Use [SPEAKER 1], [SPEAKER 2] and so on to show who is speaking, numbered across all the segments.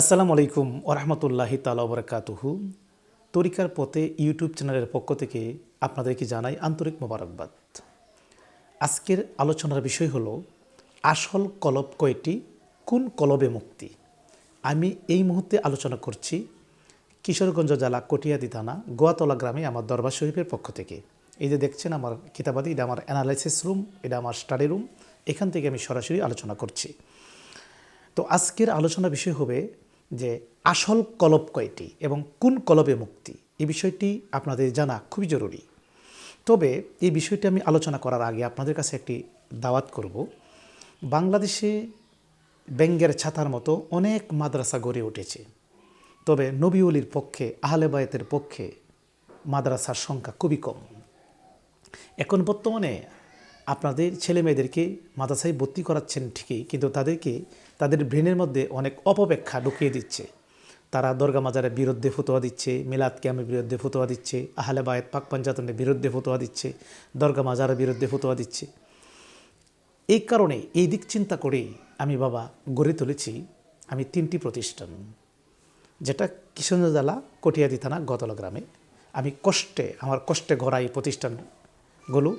[SPEAKER 1] আসসালামু আলাইকুম ওরহমতুল্লাহি তালা বরকাতুহু। তরিকার পথে ইউটিউব চ্যানেলের পক্ষ থেকে আপনাদেরকে জানাই আন্তরিক মোবারকবাদ। আজকের আলোচনার বিষয় হলো, আসল কলব কয়টি? কোন কলবে মুক্তি? আমি এই মুহূর্তে আলোচনা করছি কিশোরগঞ্জ জেলা কটিয়াদি থানা, গোয়াতলা গ্রামে আমার দরবার শরীফের পক্ষ থেকে। এই যে দেখছেন আমার কিতাবাদি, এটা আমার অ্যানালাইসিস রুম এটা আমার স্টাডি রুম এখান থেকে আমি সরাসরি আলোচনা করছি। তো আজকের আলোচনা বিষয় হবে যে আসল কলব কয়টি এবং কোন কলবে মুক্তি? এই বিষয়টি আপনাদের জানা খুবই জরুরি। তবে এই বিষয়টি আমি আলোচনা করার আগে আপনাদের কাছে একটি দাওয়াত করব। বাংলাদেশে ব্যঙ্গের ছাতার মতো অনেক মাদ্রাসা গড়ে উঠেছে। তবে নবীউলির পক্ষে, আহলে বায়েতের পক্ষে মাদ্রাসার সংখ্যা খুবই কম। এখন বর্তমানে আপনাদের ছেলে মেয়েদেরকে মাদ্রাসায় ভর্তি করাচ্ছেন ঠিকই, কিন্তু তাদেরকে, তাদের ব্রেনের মধ্যে অনেক অপব্যাখ্যা ঢুকিয়ে দিচ্ছে। তারা দরগা মাজারের বিরুদ্ধে ফতোয়া দিচ্ছে, মিলাদ ক্যামের বিরুদ্ধে ফতোয়া দিচ্ছে, আহলে বায়েত পাক পাঞ্জাতনের বিরুদ্ধে ফতোয়া দিচ্ছে, দরগা মাজারের বিরুদ্ধে ফতোয়া দিচ্ছে। এই কারণে এই দিক চিন্তা করে আমি বাবা গড়ে তুলেছি আমি তিনটি প্রতিষ্ঠান, যেটা কিশোরগঞ্জ জেলা কটিয়াদি থানা গতলা গ্রামে। আমি কষ্টে, আমার কষ্টে গড়া এই প্রতিষ্ঠানগুলো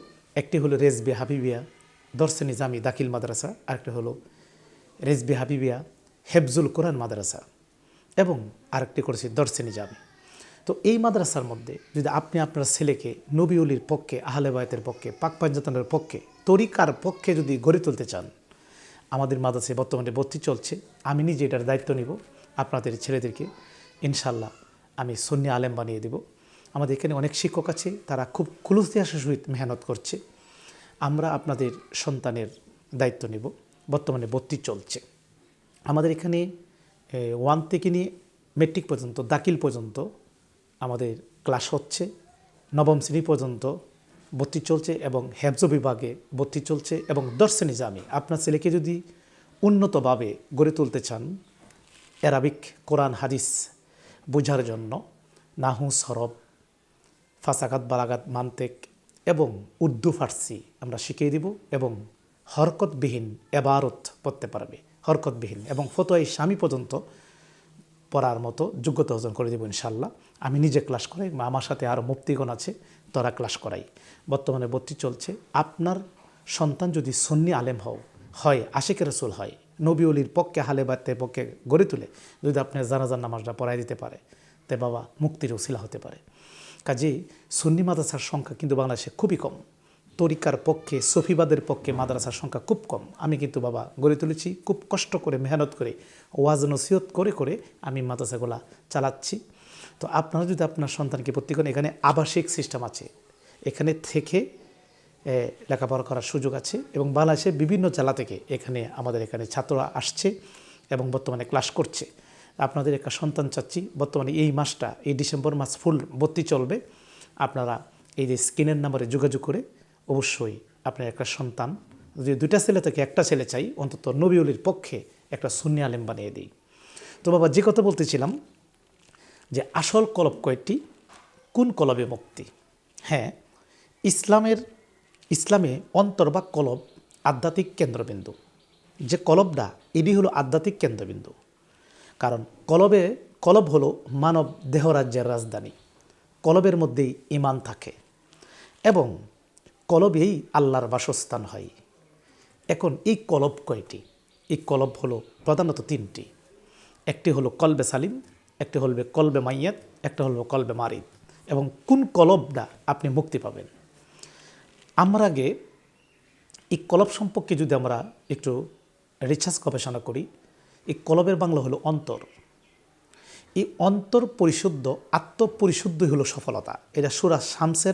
[SPEAKER 1] একটি হলো রেজবে হাবিবিয়া দর্শে নিজামি দাখিল মাদ্রাসা, আরেকটি হলো রেজবে হাবিবিয়া হেফজুল কোরআন মাদ্রাসা এবং আরেকটি করেছি দর্শে নিজামি তো এই মাদ্রাসার মধ্যে যদি আপনি আপনার ছেলেকে নবীউলির পক্ষে, আহলে বায়তের পক্ষে, পাক পাঞ্জাতনের পক্ষে, তরিকার পক্ষে যদি গড়ে তুলতে চান, আমাদের মাদ্রাসায় বর্তমানে ভর্তি চলছে। আমি নিজে এটার দায়িত্ব নিব, আপনাদের ছেলেদেরকে ইনশাল্লাহ আমি সন্নি আলেম বানিয়ে দেব। আমাদের এখানে অনেক শিক্ষক আছে, তারা খুব কুলুসিয়াসের সহিত মেহনত করছে। আমরা আপনাদের সন্তানের দায়িত্ব নেব। বর্তমানে ভর্তি চলছে। আমাদের এখানে ওয়ান থেকে নিয়ে মেট্রিক পর্যন্ত, দাখিল পর্যন্ত আমাদের ক্লাস হচ্ছে। নবম শ্রেণি পর্যন্ত ভর্তি চলছে এবং হেফজ বিভাগে ভর্তি চলছে এবং দর্শনী জামি। আপনার ছেলেকে যদি উন্নতভাবে গড়ে তুলতে চান অ্যারাবিক কোরআন হাদিস বোঝার জন্য নাহু সরব ফাসাকাত বালাগাত মান্তেক এবং উর্দু ফার্সি আমরা শিখিয়ে দিব এবং হরকতবিহীন এবারত পড়তে পারবে, হরকতবিহীন এবং ফতোয়াই স্বামী পর্যন্ত পড়ার মতো যোগ্যতা অর্জন করে দেবো ইনশাল্লাহ আমি নিজে ক্লাস করাই আমার সাথে আরও মুক্তিগণ আছে, তারা ক্লাস করাই। বর্তমানে ভর্তি চলছে। আপনার সন্তান যদি সন্নি আলেম হও, হয় আশেখ রসুল হয়, নবী অলির পক্ষে হালে বাড়তে পক্ষে গড়ে তুলে, যদি আপনার জানাজার নামাজটা পড়াই দিতে পারে, তে বাবা মুক্তির ওসিলা হতে পারে। কাজেই সুন্নি মাদ্রাসার সংখ্যা কিন্তু বাংলাদেশে খুবই কম। তরিকার পক্ষে, সফিবাদের পক্ষে মাদ্রাসার সংখ্যা খুব কম। আমি কিন্তু বাবা গড়ে তুলেছি, খুব কষ্ট করে, মেহনত করে, ওয়াজ নসিহত করে করে আমি মাদ্রাসাগুলা চালাচ্ছি। তো আপনারা যদি আপনার সন্তানকে করেন, এখানে আবাসিক সিস্টেম আছে। এখানে থেকে লেখাপড়া করার সুযোগ আছে এবং বাংলাদেশের বিভিন্ন জেলা থেকে এখানে আমাদের এখানে ছাত্ররা আসছে এবং বর্তমানে ক্লাস করছে। আপনাদের একটা সন্তান চাচ্ছি। বর্তমানে এই মাসটা, এই ডিসেম্বর মাস ফুল ভর্তি চলবে। আপনারা এই যে স্ক্রিনের নাম্বারে যোগাযোগ করে অবশ্যই আপনার একটা সন্তান, যদি দুইটা ছেলে থেকে, একটা ছেলে চাই, অন্তত নবীউলির পক্ষে একটা সুন্নি আলেম বানিয়ে দিই। তো বাবা, যে কথা বলতেছিলাম যে আসল কলব কয়েকটি কোন কলবে মুক্তি? হ্যাঁ ইসলামের, ইসলামে অন্তর বা কলব আধ্যাত্মিক কেন্দ্রবিন্দু। যে কলবটা, এটি হলো আধ্যাত্মিক কেন্দ্রবিন্দু। কারণ কলবে, কলব হলো মানব দেহরাজ্যের রাজধানী। কলবের মধ্যেই ইমান থাকে এবং কলবেই আল্লাহর বাসস্থান হয়। এখন এই কলব কয়টি? এই কলব হলো প্রধানত তিনটি। একটি হলো কলবে সালিম, একটি হলবে কলবে মাইয়াত, একটা হলো কলবে মারিদ। এবং কোন কলবটা আপনি মুক্তি পাবেন? আমরা আগে এই কলব সম্পর্কে যদি আমরা একটু রিসার্চ গবেষণা করি এই কলবের বাংলা হলো অন্তর। এই অন্তর পরিশুদ্ধ আত্মপরিশুদ্ধই হলো সফলতা। এটা সুরা শামসের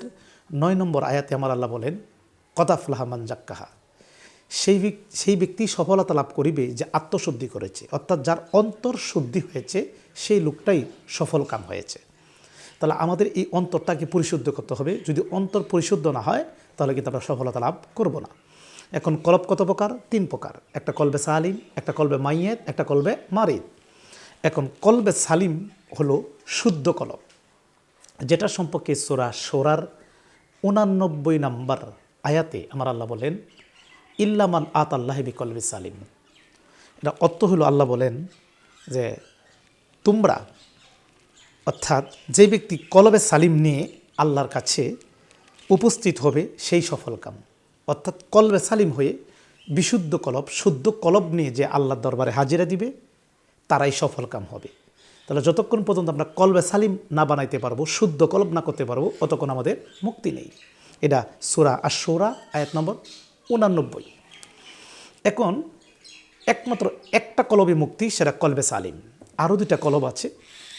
[SPEAKER 1] নয় নম্বর আয়াতে আমার আল্লাহ বলেন কদাফলাহমান জাক্কাহা। সেই সেই ব্যক্তি সফলতা লাভ করিবে যে আত্মশুদ্ধি করেছে। অর্থাৎ যার অন্তর শুদ্ধি হয়েছে, সেই লোকটাই সফল কাম হয়েছে। তাহলে আমাদের এই অন্তরটাকে পরিশুদ্ধ করতে হবে। যদি অন্তর পরিশুদ্ধ না হয়, তাহলে কিন্তু আমরা সফলতা লাভ করব না। এখন কলব কত প্রকার? তিন প্রকার। একটা কলবে সালিম, একটা কলবে মাইয়েত, একটা কলবে মারিদ। এখন কলবে সালিম হলো শুদ্ধ কলব, যেটা সম্পর্কে সোরা সোরার উনানব্বই নাম্বার আয়াতে আমার আল্লাহ বলেন ইল্লামান আত আল্লাহ কলবে সালিম। এটা অর্থ হলো আল্লাহ বলেন যে তোমরা, অর্থাৎ যে ব্যক্তি কলবে সালিম নিয়ে আল্লাহর কাছে উপস্থিত হবে, সেই সফলকাম অর্থাৎ কলবে সালিম হয়ে বিশুদ্ধ কলব, শুদ্ধ কলব নিয়ে যে আল্লাহর দরবারে হাজিরা দিবে, তারাই সফলকাম হবে। তাহলে যতক্ষণ পর্যন্ত আমরা কলবে সালিম না বানাইতে পারব, শুদ্ধ কলব না করতে পারব ততক্ষণ আমাদের মুক্তি নেই। এটা সুরা আর সোরা আয়াত নম্বর উনানব্বই। এখন একমাত্র একটা কলবে মুক্তি, সেটা কলবে সালিম। আরও দুটা কলব আছে,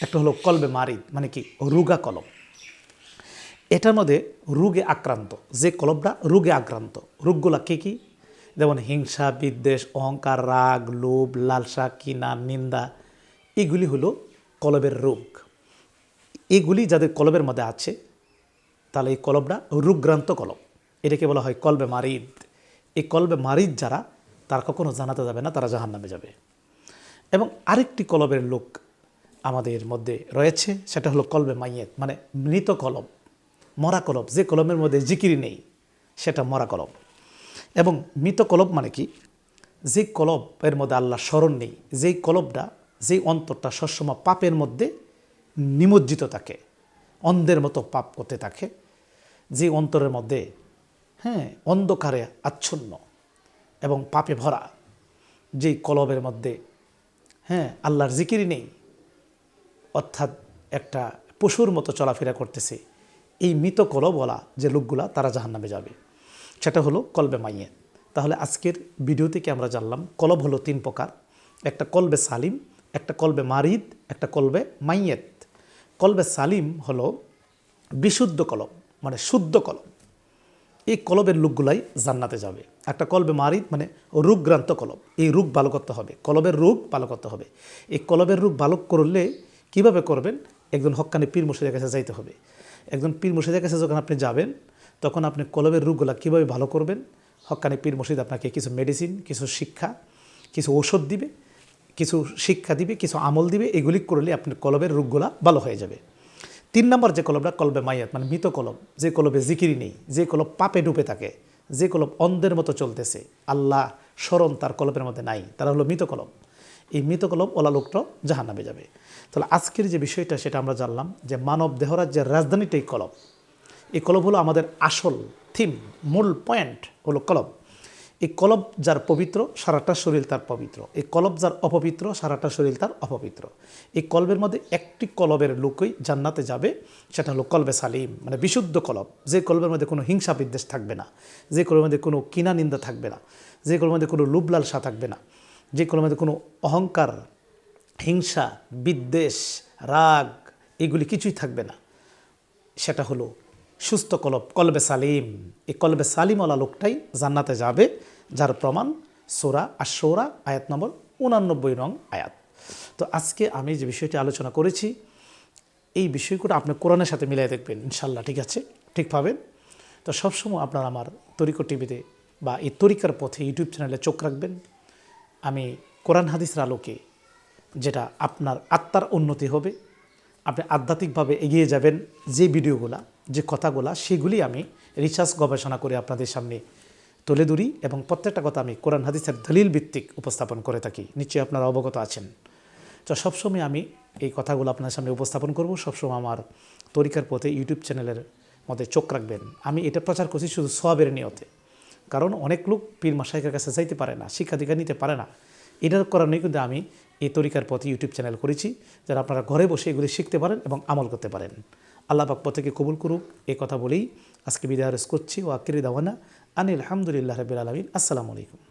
[SPEAKER 1] একটা হলো কলবে মারিদ মানে কি, রুগা কলব। এটার মধ্যে রোগে আক্রান্ত, যে কলবটা রোগে আক্রান্ত, রোগগুলা কী কী? যেমন হিংসা, বিদ্বেষ, অহংকার, রাগ, লোভ, লালসা কিনা নিন্দা, এগুলি হলো কলবের রোগ। এগুলি যাদের কলবের মধ্যে আছে, তাহলে এই কলবটা রোগগ্রান্ত কলব এটাকে বলা হয় কলবে মারিদ। এই কলবে মারিদ যারা, তারা কখনো জানাতে যাবে না, তারা জাহান নামে যাবে। এবং আরেকটি কলবের লোক আমাদের মধ্যে রয়েছে, সেটা হলো কলবে মাইয়েত মানে মৃত কলব মরা কলব, যে কলমের মধ্যে জিকিরি নেই, সেটা মরা কলব। এবং মৃত কলব মানে কি? যে কলবের মধ্যে আল্লাহ স্মরণ নেই, যেই কলবটা, যেই অন্তরটা সবসময় পাপের মধ্যে নিমজ্জিত থাকে, অন্ধের মতো পাপ করতে থাকে যে অন্তরের মধ্যে হ্যাঁ অন্ধকারে আচ্ছন্ন এবং পাপে ভরা, যেই কলবের মধ্যে হ্যাঁ আল্লাহর জিকিরি নেই, অর্থাৎ একটা পশুর মতো চলাফেরা করতেছে এই মৃত কলবলা যে লোকগুলা, তারা জাহান নামে যাবে। সেটা হলো কলবে মাইয়েত। তাহলে আজকের ভিডিও থেকে আমরা জানলাম, কলব হলো তিন প্রকার। একটা কলবে সালিম, একটা কলবে মারিদ, একটা কলবে মাইয়েত। কলবে সালিম হলো বিশুদ্ধ কলব মানে শুদ্ধ কলব। এই কলবের লোকগুলাই জান্নাতে যাবে। একটা কলবে মারিদ মানে রোগগ্রান্ত কলব। এই রোগ ভালো করতে হবে। কলবের রোগ ভালো করতে হবে। এই কলবের রোগ ভালো করলে কীভাবে করবেন? একজন হক্কানি পীর মুর্শিদের কাছে যাইতে হবে। একজন পীর মুর্শিদের কাছে যখন আপনি যাবেন, তখন আপনি কলবের রোগগুলা কীভাবে ভালো করবেন? হক্কানি পীর মুর্শিদ আপনাকে কিছু মেডিসিন কিছু শিক্ষা, কিছু ঔষধ দিবে, কিছু শিক্ষা দিবে, কিছু আমল দিবে, এগুলি করলে আপনার কলবের রোগগুলা ভালো হয়ে যাবে। তিন নম্বর যে কলবটা, কলবে মাইয়াত মানে মৃত কলব, যে কলবে জিকিরি নেই, যে কলব পাপে ডুবে থাকে, যে কলব অন্ধের মতো চলতেছে, আল্লাহ স্মরণ তার কলবের মধ্যে নাই, তারা হলো মৃত কলব। এই মৃত কলব ওলা লোকটাও জাহান নামে যাবে। তাহলে আজকের যে বিষয়টা সেটা আমরা জানলাম যে মানব দেহরাজ্যের রাজধানীটা এই কলব। এই কলব হলো আমাদের আসল থিম, মূল পয়েন্ট হলো কলব। এই কলব যার পবিত্র, সারাটা শরীর তার পবিত্র। এই কলব যার অপবিত্র, সারাটা শরীর তার অপবিত্র। এই কলবের মধ্যে একটি কলবের লোকই জান্নাতে যাবে, সেটা হলো কলবে সালিম মানে বিশুদ্ধ কলব। যে কলবের মধ্যে কোনো হিংসা বিদ্বেষ থাকবে না, যে কলবের মধ্যে কোনো কিনা নিন্দা থাকবে না, যে কলবের মধ্যে কোনো লুবলালসা থাকবে না। যে কলবের মধ্যে কোনো অহংকার, হিংসা, বিদ্বেষ, রাগ, এগুলি কিছুই থাকবে না। সেটা হলো সুস্থ কলব, কলবে সালিম। এই কলবে সালিমওয়ালা লোকটাই জান্নাতে যাবে, যার প্রমাণ সোরা আর সোরা আয়াত নম্বর উনানব্বই রং আয়াত। তো আজকে আমি যে বিষয়টি আলোচনা করেছি, এই বিষয়গুলো আপনি কোরআনের সাথে মিলাই দেখবেন ইনশাল্লাহ ঠিক আছে? ঠিক পাবেন? তো সবসময় আপনার আমার তরিকো টিভিতে বা এই তরিকার পথে ইউটিউব চ্যানেলে চোখ রাখবেন। আমি কোরআন হাদিসের আলোকে যেটা আপনার আত্মার উন্নতি হবে, আপনি আধ্যাত্মিকভাবে এগিয়ে যাবেন, যে ভিডিওগুলা, যে কথাগুলা, সেগুলি আমি রিসার্চ গবেষণা করে আপনাদের সামনে তুলে ধরি এবং প্রত্যেকটা কথা আমি কোরআন হাদিসের দলিল ভিত্তিক উপস্থাপন করে থাকি। নিশ্চয়ই আপনারা অবগত আছেন। তো সবসময় আমি এই কথাগুলো আপনার সামনে উপস্থাপন করব। সবসময় আমার তরিকার পথে ইউটিউব চ্যানেলের মধ্যে চোখ রাখবেন। আমি এটা প্রচার করছি শুধু সবের নিয়তে। কারণ অনেক লোক পীর মাসাইকের কাছে যাইতে পারে না শিক্ষা দীক্ষা নিতে পারে না। এটার কারণে কিন্তু আমি এই তরিকার পথে ইউটিউব চ্যানেল করেছি, যারা আপনারা ঘরে বসে এগুলি শিখতে পারেন এবং আমল করতে পারেন। আল্লাহ পাক পথেকে কবুল করুক এই কথা বলেই আজকে বিদায় করছি। ও আকিরি দাওয়ানা আনিল আলহামদুলিল্লাহ রবিল আলমিন। আসসালামু আলাইকুম।